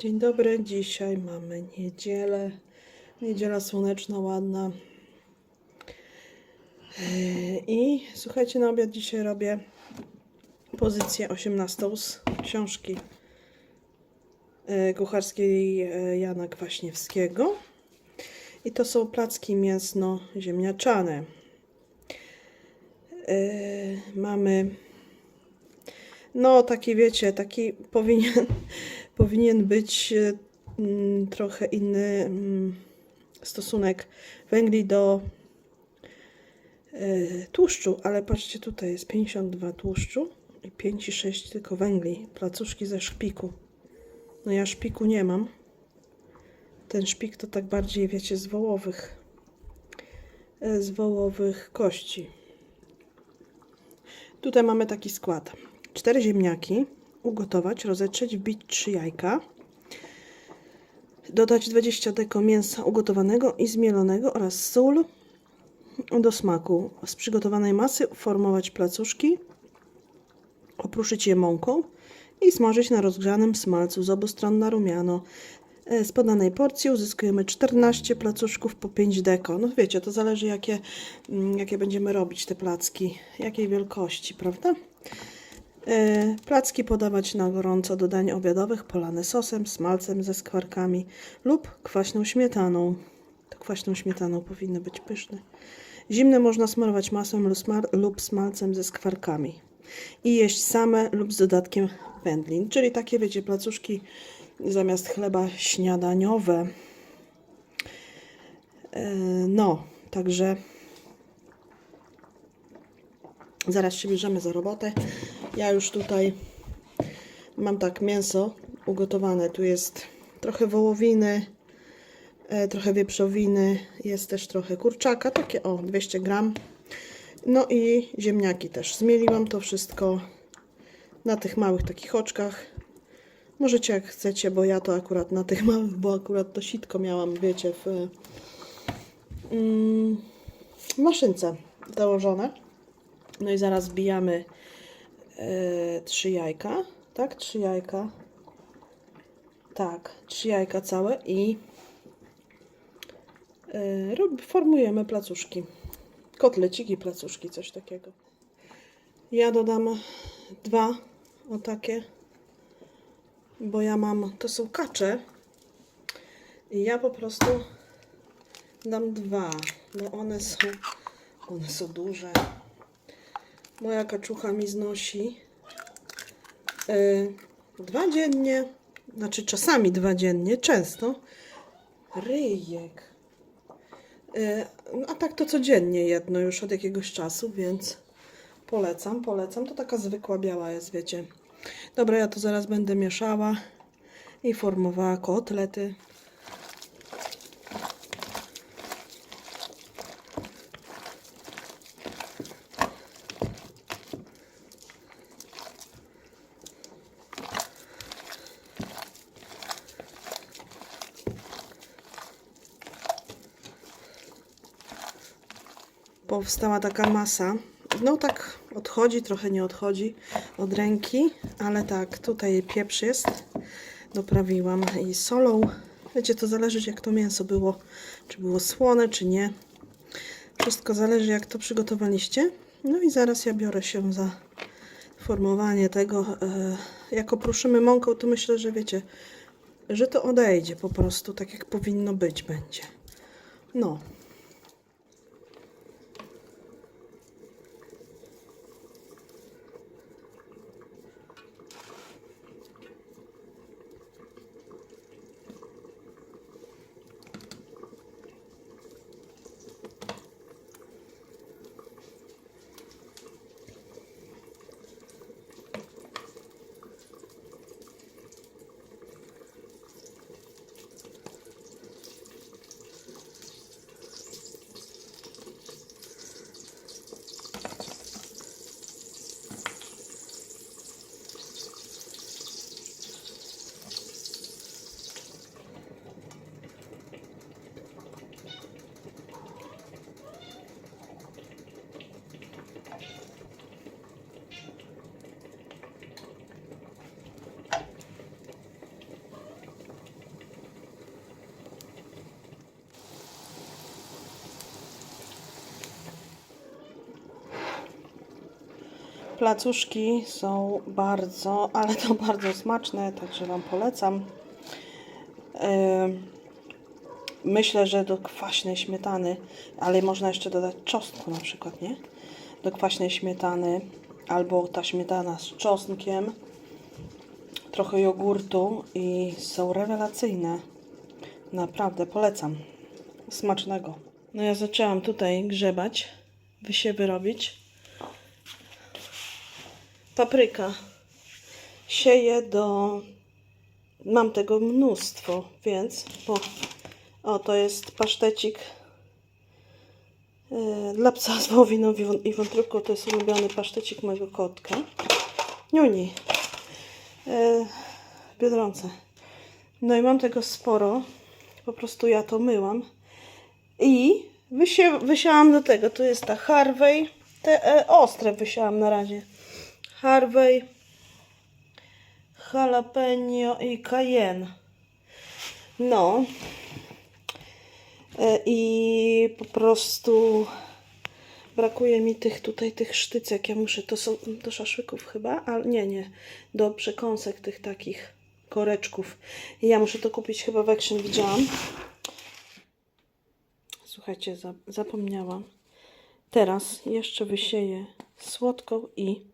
Dzień dobry, dzisiaj mamy niedzielę. Niedziela słoneczna, ładna. Yy, I słuchajcie, na obiad dzisiaj robię pozycję 18 z książki yy, kucharskiej yy, Jana Kwaśniewskiego. I to są placki mięsno-ziemniaczane. Mamy no, taki wiecie, taki powinien, powinien być e, mm, trochę inny mm, stosunek węgli do e, tłuszczu, ale patrzcie, tutaj jest 52 tłuszczu i 5,6 tylko węgli. Placuszki ze szpiku. No ja szpiku nie mam. Ten szpik to tak bardziej, wiecie, z wołowych, e, z wołowych kości. Tutaj mamy taki skład. Cztery ziemniaki ugotować, rozetrzeć, wbić trzy jajka. Dodać 20 deko mięsa ugotowanego i zmielonego oraz sól do smaku. Z przygotowanej masy formować placuszki, opruszyć je mąką i smażyć na rozgrzanym smalcu z obu stron na rumiano. E, Z podanej porcji uzyskujemy 14 placuszków po 5 deko. No wiecie, to zależy jakie, mm, jakie będziemy robić te placki, jakiej wielkości, prawda? E, Placki podawać na gorąco do dań obiadowych, polane sosem, smalcem ze skwarkami lub kwaśną śmietaną. To kwaśną śmietaną powinny być pyszne. Zimne można smarować masłem lub, smalcem ze skwarkami. I jeść same lub z dodatkiem wędlin. Czyli takie, wiecie, placuszki zamiast chleba śniadaniowe. E, No, także Zaraz się bierzemy za robotę. Ja już tutaj mam tak mięso ugotowane. Tu jest trochę wołowiny, e, trochę wieprzowiny, jest też trochę kurczaka, takie o 200 gram. No i ziemniaki też. Zmieliłam to wszystko na tych małych takich oczkach. Możecie jak chcecie, bo ja to akurat na tych małych, bo akurat to sitko miałam, wiecie, w, mm, w maszynce założone. No i zaraz zbijamy e, trzy jajka, tak? Trzy jajka. Tak, trzy jajka całe i e, rob, formujemy placuszki. Kotleciki, placuszki, coś takiego. Ja dodam dwa, o takie, bo ja mam, to są kacze i ja po prostu dam dwa, bo one są, one są duże. Moja kaczucha mi znosi y, dwa dziennie, znaczy czasami dwa dziennie, często ryjek. Y, a tak to codziennie jedno już od jakiegoś czasu, więc polecam, polecam. To taka zwykła biała jest, wiecie. Dobra, ja to zaraz będę mieszała i formowała kotlety. Powstała taka masa. No tak odchodzi, trochę nie odchodzi od ręki, ale tak, tutaj pieprz jest. Doprawiłam i solą. Wiecie, to zależy jak to mięso było, czy było słone, czy nie. Wszystko zależy jak to przygotowaliście. No i zaraz ja biorę się za formowanie tego. E, Jak opruszymy mąką, to myślę, że wiecie, że to odejdzie po prostu tak jak powinno być będzie. No, Placuszki są bardzo, ale to bardzo smaczne, także Wam polecam. Myślę, że do kwaśnej śmietany, ale można jeszcze dodać czosnku na przykład, nie? Do kwaśnej śmietany albo ta śmietana z czosnkiem, trochę jogurtu i są rewelacyjne. Naprawdę polecam. Smacznego. No ja zaczęłam tutaj grzebać, wysiewy robić. Papryka. Sieję do... Mam tego mnóstwo, więc... O, o to jest pasztecik yy, dla psa z wołowiną i wą- i wątróbką. To jest ulubiony pasztecik mojego kotka. Niuni. Yy, Biedronce. No i mam tego sporo. Po prostu ja to myłam. I wysie, wysiałam do tego. Tu jest ta Harvey. Te e, ostre wysiałam na razie. Harvey, jalapeno i cayenne. No. E, I po prostu brakuje mi tych tutaj tych sztycek. Ja muszę, to są do szaszłyków chyba, ale nie, nie. Do przekąsek tych takich koreczków. I ja muszę to kupić chyba w Action widziałam. Słuchajcie, za, zapomniałam. Teraz jeszcze wysieję słodką i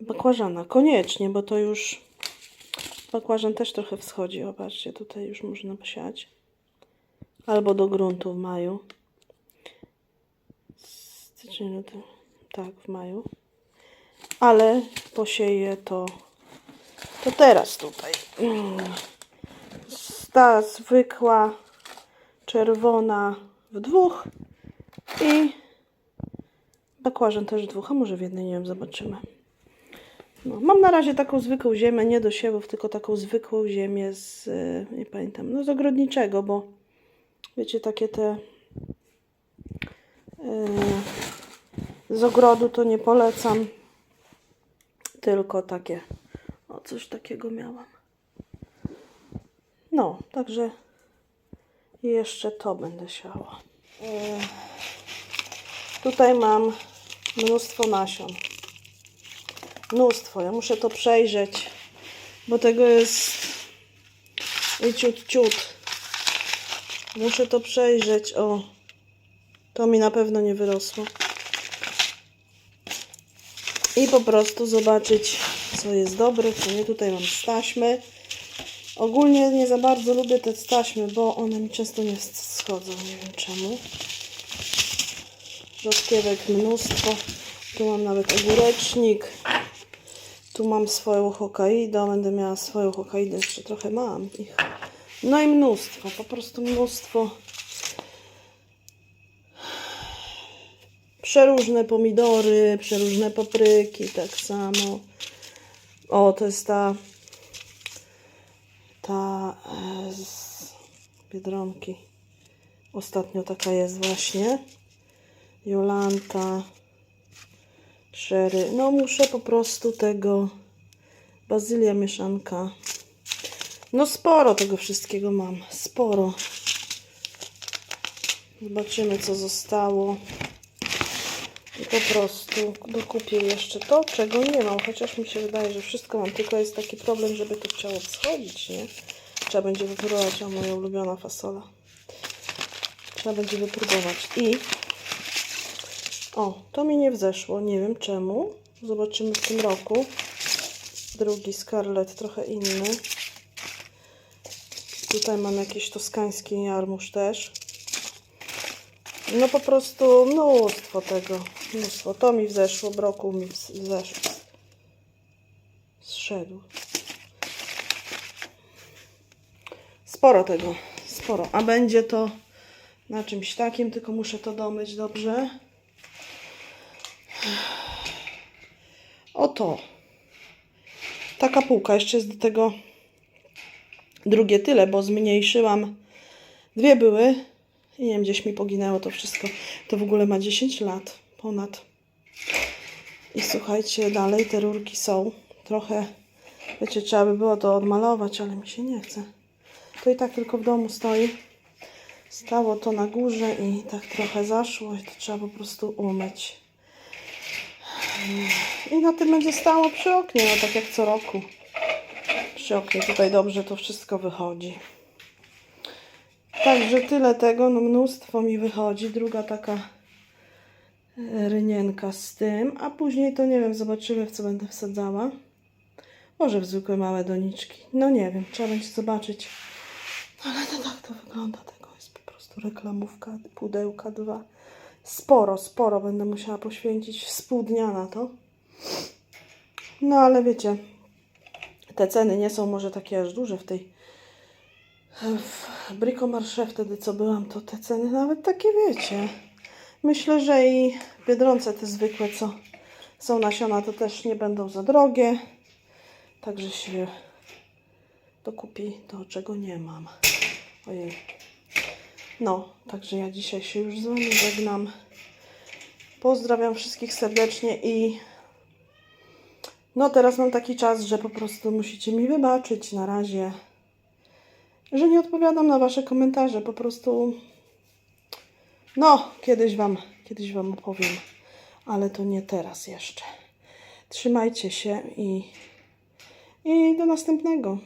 bakłażana. Koniecznie, bo to już bakłażan też trochę wschodzi. Zobaczcie, tutaj już można posiać. Albo do gruntu w maju. Styczeń, luty. Tak, w maju. Ale posieję to to teraz tutaj. Ta zwykła czerwona w dwóch i bakłażan też w dwóch, a może w jednej, nie wiem, zobaczymy. No, mam na razie taką zwykłą ziemię, nie do siewów, tylko taką zwykłą ziemię z, y, nie pamiętam, no z ogrodniczego, bo wiecie, takie te y, z ogrodu to nie polecam, tylko takie, o coś takiego miałam. No, także jeszcze to będę siała. Y, Tutaj mam mnóstwo nasion. Mnóstwo. Ja muszę to przejrzeć, bo tego jest i ciut, ciut. Muszę to przejrzeć. O, to mi na pewno nie wyrosło. I po prostu zobaczyć, co jest dobre, co nie. Tutaj mam staśmy. Ogólnie nie za bardzo lubię te staśmy, bo one mi często nie schodzą. Nie wiem czemu. Rzodkiewek mnóstwo. Tu mam nawet ogórecznik. Tu mam swoją Hokkaido. Będę miała swoją Hokkaido. Jeszcze trochę mam ich. No i mnóstwo. Po prostu mnóstwo. Przeróżne pomidory, przeróżne papryki, tak samo. O, to jest ta ta e, z Biedronki. Ostatnio taka jest właśnie. Jolanta, Sherry. No muszę po prostu tego bazylia mieszanka. No sporo tego wszystkiego mam. Sporo. Zobaczymy co zostało. I po prostu dokupię jeszcze to, czego nie mam. Chociaż mi się wydaje, że wszystko mam. Tylko jest taki problem, żeby to chciało wschodzić, nie? Trzeba będzie wypróbować. O, moja ulubiona fasola. Trzeba będzie wypróbować. I o, to mi nie wzeszło. Nie wiem czemu. Zobaczymy w tym roku. Drugi Scarlet, trochę inny. Tutaj mam jakiś toskański jarmuż też. No po prostu mnóstwo tego. Mnóstwo. To mi wzeszło, brokuł mi wz- wzeszł. Zszedł. Sporo tego. Sporo. A będzie to na czymś takim, tylko muszę to domyć dobrze. Oto. Taka półka. Jeszcze jest do tego drugie tyle, bo zmniejszyłam. Dwie były. I nie wiem, gdzieś mi poginęło to wszystko. To w ogóle ma 10 lat. Ponad. I słuchajcie, dalej te rurki są. Trochę, wiecie, trzeba by było to odmalować, ale mi się nie chce. To i tak tylko w domu stoi. Stało to na górze i tak trochę zaszło i to trzeba po prostu umyć. I na tym będzie stało przy oknie, no tak jak co roku. Przy oknie tutaj dobrze to wszystko wychodzi. Także tyle tego, no mnóstwo mi wychodzi. Druga taka e, rynienka z tym, a później to nie wiem, zobaczymy w co będę wsadzała. Może w zwykłe małe doniczki. No nie wiem, trzeba będzie zobaczyć. Ale to tak to wygląda. Tego jest po prostu reklamówka, pudełka dwa. Sporo, sporo będę musiała poświęcić z pół dnia na to. No ale wiecie, te ceny nie są może takie aż duże w tej w Bricomarché wtedy co byłam, to te ceny nawet takie wiecie. Myślę, że i Biedronce te zwykłe, co są nasiona, to też nie będą za drogie. Także się dokupi to, czego nie mam. Ojej. No, także ja dzisiaj się już z Wami żegnam. Pozdrawiam wszystkich serdecznie i no teraz mam taki czas, że po prostu musicie mi wybaczyć na razie, że nie odpowiadam na Wasze komentarze. Po prostu no, kiedyś Wam, kiedyś Wam opowiem, ale to nie teraz jeszcze. Trzymajcie się i, i do następnego.